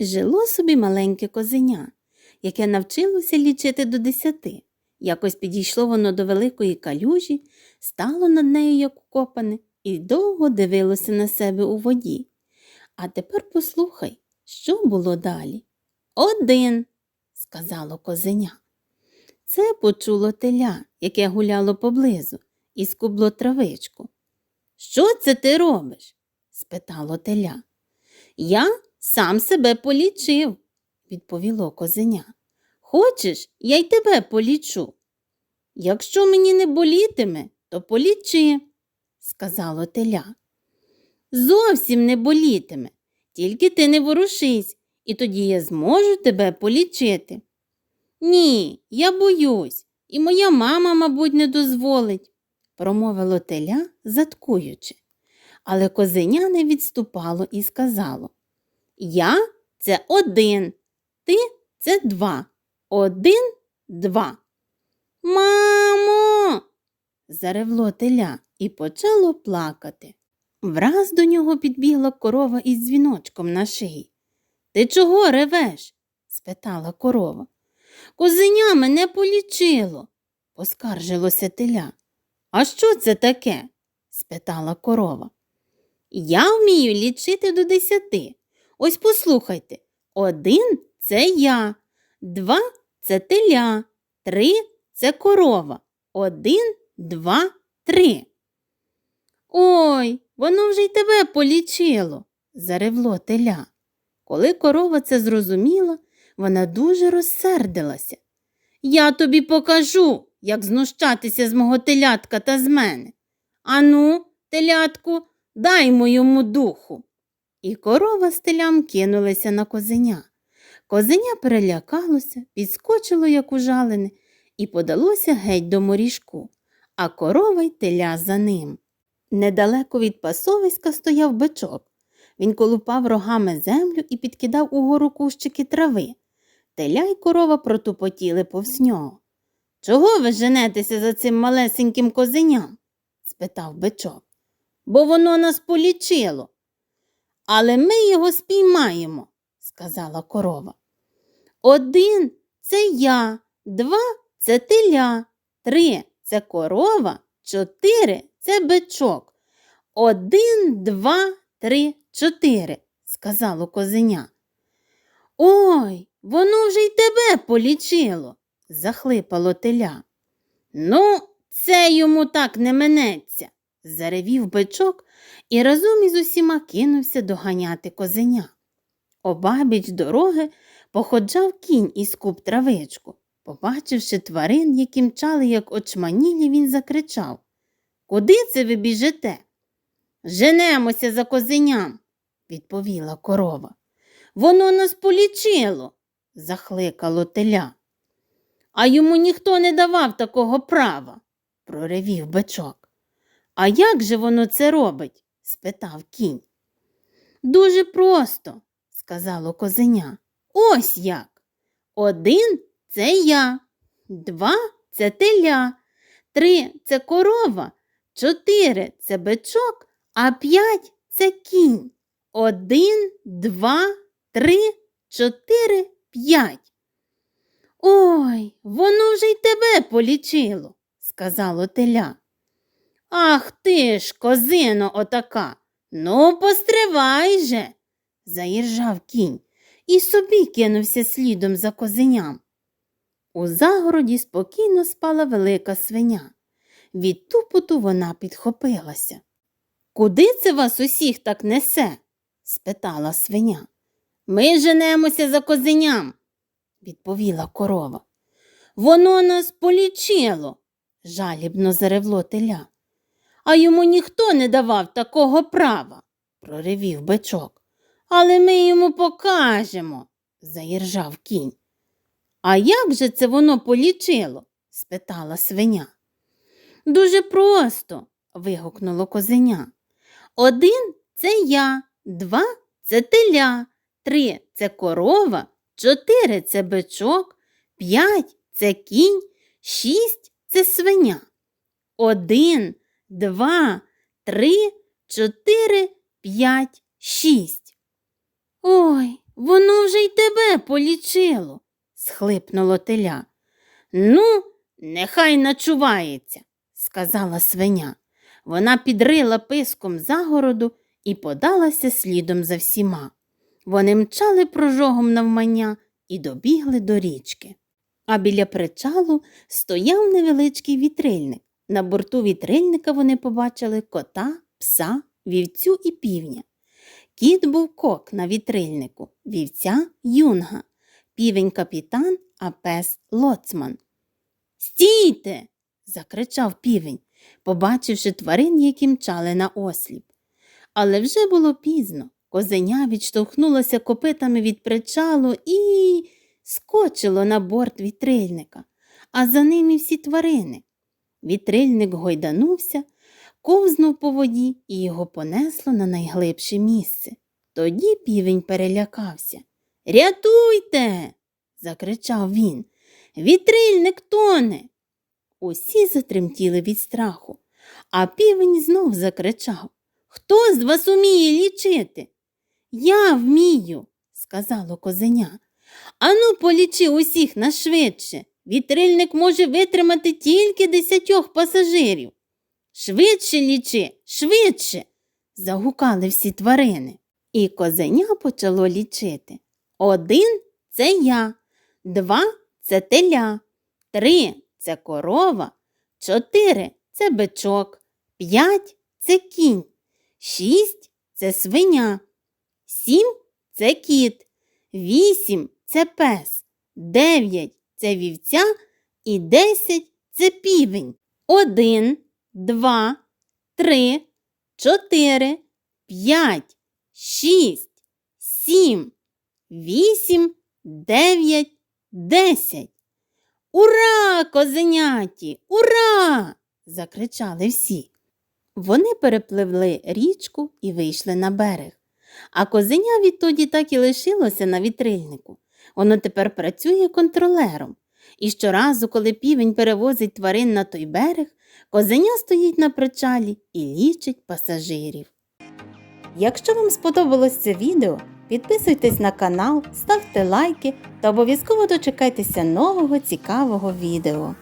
Жило собі маленьке козеня, яке навчилося лічити до десяти. Якось підійшло воно до великої калюжі, стало над нею, як укопане, і довго дивилося на себе у воді. А тепер послухай, що було далі. Один, сказало козеня. Це почуло теля, яке гуляло поблизу, і скубло травичку. Що це ти робиш? спитало теля. Я сам себе полічив, відповіло козеня. Хочеш, я й тебе полічу. Якщо мені не болітиме, то полічи, сказало теля. Зовсім не болітиме, тільки ти не ворушись, і тоді я зможу тебе полічити. Ні, я боюсь, і моя мама, мабуть, не дозволить, промовило теля, заткуючи. Але козеня не відступало і сказало Я це один, ти це два. Один, два. Мамо. заревло теля і почало плакати. Враз до нього підбігла корова із дзвіночком на шиї. Ти чого ревеш? спитала корова. Козеня мене полічило, поскаржилося теля. А що це таке? спитала корова. Я вмію лічити до десяти. Ось послухайте. Один це я, два це теля, три це корова. Один, два, три. Ой, воно вже й тебе полічило, заревло теля. Коли корова це зрозуміла, вона дуже розсердилася. Я тобі покажу, як знущатися з мого телятка та з мене. Ану, телятку, дай йому духу. І корова з телям кинулися на козеня. Козеня перелякалося, підскочило, як ужалене, і подалося геть до моріжку, а корова й теля за ним. Недалеко від пасовиська стояв бичок. Він колупав рогами землю і підкидав угору кущики трави. Теля й корова протупотіли повз нього. Чого ви женетеся за цим малесеньким козеням? спитав бичок. Бо воно нас полічило. Але ми його спіймаємо, сказала корова. Один це я, два це теля, три це корова, чотири це бичок. Один, два, три, чотири, сказало козеня. Ой, воно вже й тебе полічило, захлипало теля. Ну, це йому так не минеться, заревів бичок і разом із усіма кинувся доганяти козеня. Обабіч дороги походжав кінь із куб травичку. Побачивши тварин, які мчали, як очманілі, він закричав Куди це ви біжите? Женемося за козеням, відповіла корова. Воно нас полічило, захликало теля. А йому ніхто не давав такого права, проревів бичок. А як же воно це робить? спитав кінь. Дуже просто, сказало козеня. Ось як. Один це я, два це теля, три це корова, чотири це бичок, а п'ять це кінь. Один, два, три, чотири, п'ять. Ой, воно вже й тебе полічило, сказало теля. Ах ти ж, козино отака. Ну, постривай же, заіржав кінь і собі кинувся слідом за козеням. У загороді спокійно спала велика свиня. Від тупоту вона підхопилася. Куди це вас усіх так несе? спитала свиня. Ми женемося за козеням, відповіла корова. Воно нас полічило, жалібно заревло теля. А йому ніхто не давав такого права, проривів бичок. Але ми йому покажемо, заіржав кінь. А як же це воно полічило? спитала свиня. Дуже просто, вигукнуло козеня. Один це я, два це теля, три це корова, чотири це бичок, п'ять це кінь, шість це свиня. Один, два, три, чотири, п'ять, шість. Ой, воно вже й тебе полічило, схлипнуло теля. Ну, нехай начувається, сказала свиня. Вона підрила писком загороду і подалася слідом за всіма. Вони мчали прожогом навмання і добігли до річки. А біля причалу стояв невеличкий вітрильник. На борту вітрильника вони побачили кота, пса, вівцю і півня. Кіт був кок на вітрильнику, вівця юнга, півень капітан, а пес лоцман. Стійте. закричав півень, побачивши тварин, які мчали на осліп. Але вже було пізно. Козеня відштовхнулося копитами від причалу і скочило на борт вітрильника, а за ним і всі тварини. Вітрильник гойданувся, ковзнув по воді і його понесло на найглибше місце. Тоді півень перелякався. Рятуйте. закричав він. Вітрильник тоне. Усі затремтіли від страху, а півень знов закричав Хто з вас уміє лічити? Я вмію, сказало козеня. Ану, полічи усіх нас швидше. Вітрильник може витримати тільки десятьох пасажирів. Швидше лічи, швидше. загукали всі тварини. І козеня почало лічити. Один це я, два це теля, три це корова, чотири це бичок, п'ять це кінь, шість це свиня, сім це кіт, вісім це пес, дев'ять це вівця і десять це півень. Один, два, три, чотири, п'ять, шість, сім, вісім, дев'ять, десять. Ура, козеняті! Ура! закричали всі. Вони перепливли річку і вийшли на берег. А козеня відтоді так і лишилося на вітрильнику. Воно тепер працює контролером. І щоразу, коли півень перевозить тварин на той берег, козеня стоїть на причалі і лічить пасажирів. Якщо вам сподобалось це відео, підписуйтесь на канал, ставте лайки та обов'язково дочекайтеся нового цікавого відео.